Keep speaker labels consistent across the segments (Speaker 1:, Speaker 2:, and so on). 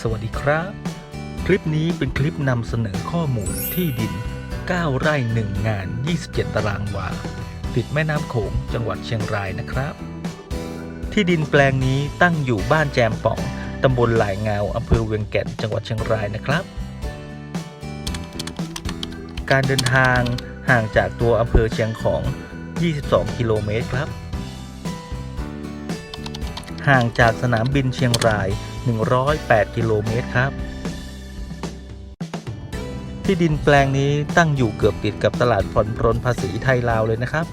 Speaker 1: สวัสดีครับ คลิปนี้เป็นคลิปนำเสนอข้อมูลที่ดิน 9 ไร่ 1 งาน 27 ตารางวา ติดแม่น้ำโขงจังหวัดเชียงรายนะครับ ที่ดินแปลงนี้ตั้งอยู่บ้านแจมป่องตำบลหลายงาอำเภอเวียงแก่นจังหวัดเชียงรายนะครับ การเดินทางห่างจากตัวอำเภอเชียงของ 22 กิโลเมตรครับ ห่างจากสนามบินเชียงราย 108 กิโลเมตรครับ ที่ดินแปลงนี้ตั้งอยู่เกือบติดกับตลาดผ่อนปรนภาษีไทยลาวเลยนะครับ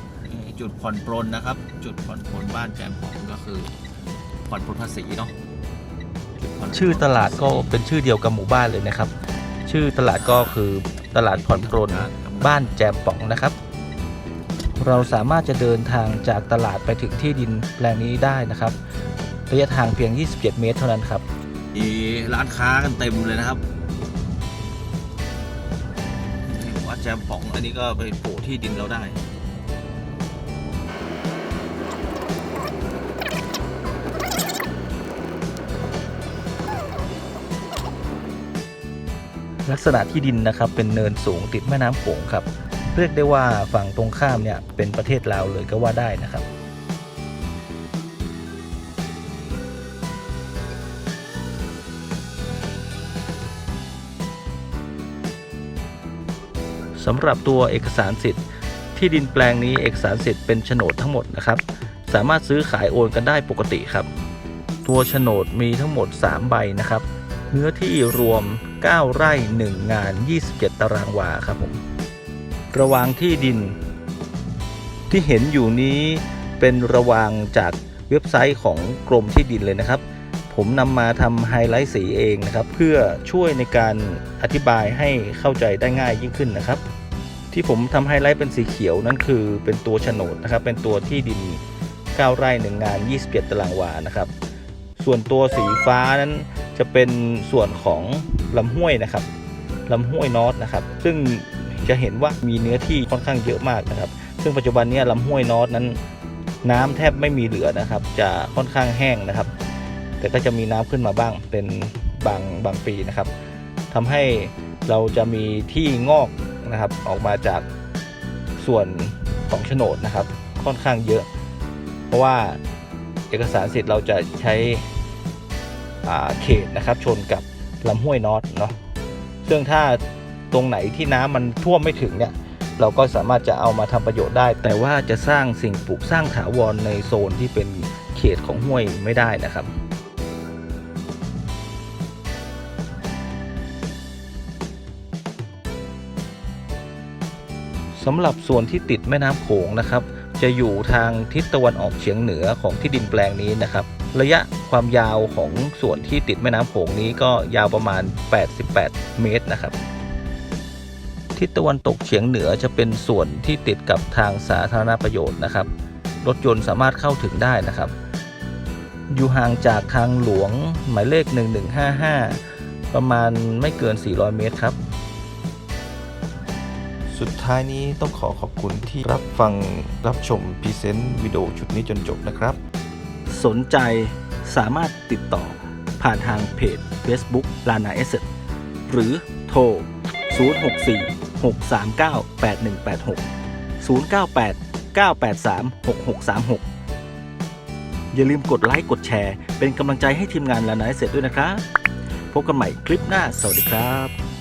Speaker 2: จุดผ่อนปลนนะครับ จุดผ่อนปลนบ้านแจมหอมก็คือผ่อนปลนภาษีเนาะจุดผ่นปลน
Speaker 1: ชื่อตลาดก็เป็นชื่อเดียวกับหมู่บ้านเลยนะครับ ชื่อตลาดก็คือตลาดผ่อนปรนบ้านแจมป่องนะครับ เราสามารถจะเดินทางจากตลาดไปถึงที่ดินแปลงนี้ได้นะครับ ระยะทางเพียง 27 เมตรเท่านั้นครับ
Speaker 2: มีร้านค้ากันเต็มเลยนะครับนี่วัดแจมป๋องอันนี้ก็ไปโผล่ที่ดินเราได้
Speaker 1: ลักษณะที่ดินนะครับเป็นเนินสูงติดแม่น้ำโขงครับ เรียกได้ว่าฝั่งตรงข้ามเนี่ยเป็นประเทศลาวเลยก็ว่าได้นะครับ สำหรับตัวเอกสารสิทธิ์ ที่ดินแปลงนี้เอกสารสิทธิ์เป็นโฉนดทั้งหมดนะครับ สามารถซื้อขายโอนกันได้ปกติครับ ตัวโฉนดมีทั้งหมด 3 ใบนะครับเนื้อที่รวม 9 ไร่ 1 งาน 27 ตารางวาครับผมระวางที่ดิน ที่เห็นอยู่นี้เป็นระวางจากเว็บไซต์ของกรมที่ดินเลยนะครับ ผมนำมาทำไฮไลท์สีเองนะครับ เพื่อช่วยในการอธิบายให้เข้าใจได้ง่ายยิ่งขึ้นนะครับ ที่ผมทำไฮไลท์เป็นสีเขียวนั่นคือเป็นตัวโฉนดนะครับ เป็นตัวที่ดิน 9 ไร่1งาน 27 ตารางวานะครับ ส่วนตัวสีฟ้านั้นจะเป็นส่วนของลำห้วยนะครับลำห้วยนอตนะครับ ซึ่งจะเห็นว่ามีเนื้อที่ค่อนข้างเยอะมากนะครับ ซึ่งปัจจุบันนี้ลำห้วยนอตนั้น น้ำแทบไม่มีเหลือนะครับ จะค่อนข้างแห้งนะครับ แต่ก็จะมีน้ำขึ้นมาบ้างเป็นบางบางปีนะครับทำให้เราจะมีที่งอกนะครับออกมาจากส่วนของโฉนดนะครับ ค่อนข้างเยอะ เพราะว่าเอกสารสิทธิ์เราจะใช้เขตนะครับ ชนกับลำห้วยนอตเนาะซึ่งถ้าตรงไหนที่น้ำมันท่วมไม่ถึงเนี่ยเราก็สามารถจะเอามาทำประโยชน์ได้ แต่ว่าจะสร้างสิ่งปลูกสร้างถาวรในโซนที่เป็นเขตของห้วยไม่ได้นะครับ สำหรับส่วนที่ติดแม่น้ำโขงนะครับ จะอยู่ทางทิศตะวันออกเฉียงเหนือของที่ดินแปลงนี้นะครับ ระยะความยาวของส่วนที่ติดแม่น้ำโขงนี้ก็ยาวประมาณ 88 เมตรนะครับทิศตะวันตกเฉียงเหนือจะเป็นส่วนที่ติดกับทางสาธารณประโยชน์นะครับ รถยนต์สามารถเข้าถึงได้นะครับ อยู่ห่างจากทางหลวงหมายเลข 1155 ประมาณไม่เกิน 400 เมตรครับ สุดท้ายนี้ต้องขอขอบคุณที่รับฟังรับชมพรีเซนต์วิดีโอชุดนี้จนจบนะครับ สนใจสามารถติดต่อผ่านทางเพจ Facebook Lana a s s e t หรือโทร 064 639 8186 098 983 6636 อย่าลืมกดไลค์กดแชร์ เป็นกำลังใจให้ทีมงาน Lana a s s e t ด้วยนะครับ พบกันใหม่คลิปหน้า สวัสดีครับ